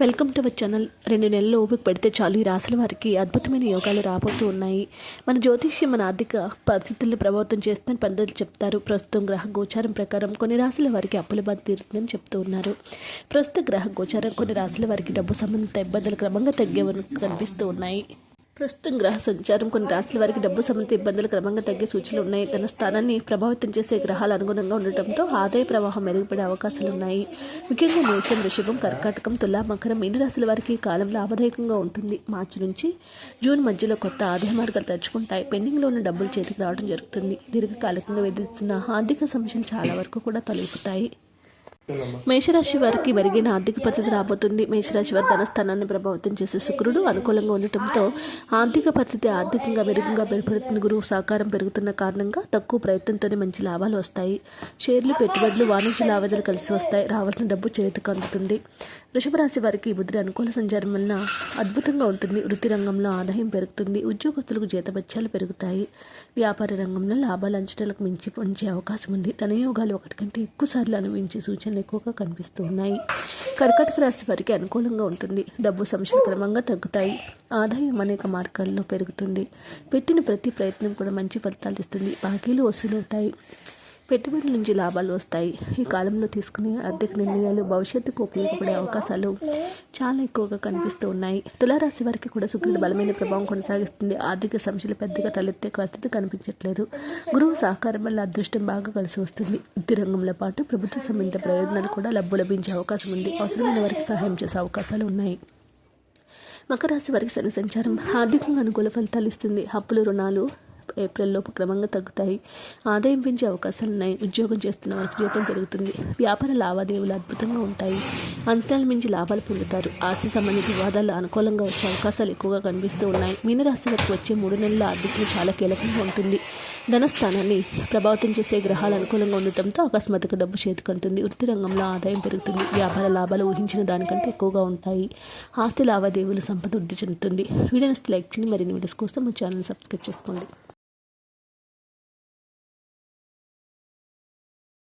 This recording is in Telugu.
వెల్కమ్ టు అవర్ ఛానల్ రెండు నెలలు ఓపిక పెడితే చాలు. ఈ రాశుల వారికి అద్భుతమైన యోగాలు రాబోతూ ఉన్నాయి. మన జ్యోతిష్యం మన ఆర్థిక పరిస్థితులను ప్రభావితం చేస్తుందని పండితులు చెప్తారు. ప్రస్తుతం గ్రహ గోచారం ప్రకారం కొన్ని రాశుల వారికి అప్పుల బాధ తీరుతుందని చెప్తూ ఉన్నారు. ప్రస్తుత గ్రహ గోచారం కొన్ని రాశుల వారికి డబ్బు సంబంధిత ఇబ్బందులు క్రమంగా తగ్గేవని కనిపిస్తూ ఉన్నాయి. ప్రస్తుతం గ్రహ సంచారం కొన్ని రాశుల వారికి డబ్బు సంబంధిత ఇబ్బందులు క్రమంగా తగ్గే సూచనలు ఉన్నాయి. తన స్థానాన్ని ప్రభావితం చేసే గ్రహాలు అనుగుణంగా ఉండటంతో ఆదాయ ప్రవాహం మెరుగుపడే అవకాశాలు ఉన్నాయి. ముఖ్యంగా మేషం వృషభం కర్కాటకం తులా మకరం ఇన్ని రాశుల వారికి కాలం లాభదాయకంగా ఉంటుంది. మార్చి నుంచి జూన్ మధ్యలో కొత్త ఆదాయ మార్గాలు తెచ్చుకుంటాయి పెండింగ్లో ఉన్న డబ్బులు చేతికి రావడం జరుగుతుంది. దీర్ఘకాలికంగా విధిస్తున్న ఆర్థిక సమస్యలు చాలా వరకు కూడా తొలగిపోతాయి. మేషరాశి వారికి మెరుగైన ఆర్థిక పరిస్థితి రాబోతుంది. మేషరాశి వారి ధనస్థానాన్ని ప్రభావితం చేసే శుక్రుడు అనుకూలంగా ఉండటంతో ఆర్థిక పరిస్థితి ఆర్థికంగా మెరుగుగా బయలుపడుతున్న గురువు సహకారం పెరుగుతున్న కారణంగా తక్కువ ప్రయత్నంతోనే మంచి లాభాలు వస్తాయి. షేర్లు పెట్టుబడులు వాణిజ్య లావాదేవీలు కలిసి వస్తాయి. రావాల్సిన డబ్బు చేతికి అందుతుంది. వృషభ రాశి వారికి బుద్ధి అనుకూల సంచారం వలన అద్భుతంగా ఉంటుంది. వృత్తి రంగంలో ఆదాయం పెరుగుతుంది. ఉద్యోగస్తులకు జీతభత్యాలు పెరుగుతాయి. వ్యాపార రంగంలో లాభాలు అంచనాలకు మించి పొంచే అవకాశం ఉంది. తన యోగాలు ఒకటి కంటే ఎక్కువ సార్లు అనుభవించే సూచనలు ఎక్కువగా కనిపిస్తూ ఉన్నాయి. కర్కాటక రాశి వారికి అనుకూలంగా ఉంటుంది. డబ్బు సమస్యలు క్రమంగా తగ్గుతాయి. ఆదాయం అనేక మార్గాల్లో పెరుగుతుంది. పెట్టిన ప్రతి ప్రయత్నం కూడా మంచి ఫలితాలు ఇస్తుంది. బాకీలు వసూలవుతాయి. పెట్టుబడి నుంచి లాభాలు వస్తాయి. ఈ కాలంలో తీసుకునే ఆర్థిక నిర్ణయాలు భవిష్యత్తుకు ఉపయోగపడే అవకాశాలు చాలా ఎక్కువగా కనిపిస్తూ ఉన్నాయి. తులారాశి వారికి కూడా శుక్రుడు బలమైన ప్రభావం కొనసాగిస్తుంది. ఆర్థిక సమస్యలు పెద్దగా తలెత్తే పరిస్థితి కనిపించట్లేదు. గురువు సహకారం వల్ల అదృష్టం బాగా కలిసి వస్తుంది. వృత్తి రంగంలో పాటు ప్రభుత్వ సంబంధిత ప్రయోజనాలు కూడా లబ్బు లభించే అవకాశం ఉంది. అవసరమైన వారికి సహాయం చేసే అవకాశాలు ఉన్నాయి. మకర రాశి వారికి శని సంచారం ఆర్థికంగా అనుకూల ఫలితాలు ఇస్తుంది. అప్పులు రుణాలు ఏప్రిల్లోపు క్రమంగా తగ్గుతాయి. ఆదాయం పెంచే అవకాశాలు ఉన్నాయి. ఉద్యోగం చేస్తున్న వారికి జీతం పెరుగుతుంది. వ్యాపార లావాదేవీలు అద్భుతంగా ఉంటాయి. అంతరాల మించి లాభాలు పొందుతారు. ఆస్తి సంబంధిత వివాదాలు అనుకూలంగా వచ్చే అవకాశాలు ఎక్కువగా కనిపిస్తూ ఉన్నాయి. మీనరాశి వారికి వచ్చే మూడు నెలల ఆర్థికం చాలా కీలకంగా ఉంటుంది. ధనస్థానాన్ని ప్రభావితం చేసే గ్రహాలు అనుకూలంగా ఉండటంతో అకస్మాత్తుగా డబ్బు చేతికంటుంది వృత్తి రంగంలో ఆదాయం పెరుగుతుంది. వ్యాపార లాభాలు ఊహించిన దానికంటే ఎక్కువగా ఉంటాయి. ఆస్తి లావాదేవీలు సంపద వృద్ధి చెందుతుంది. వీడియోస్ లైక్ చేయండి. మరిన్ని వీడియోస్ కోసం మా ఛానల్ సబ్స్క్రైబ్ చేసుకోండి.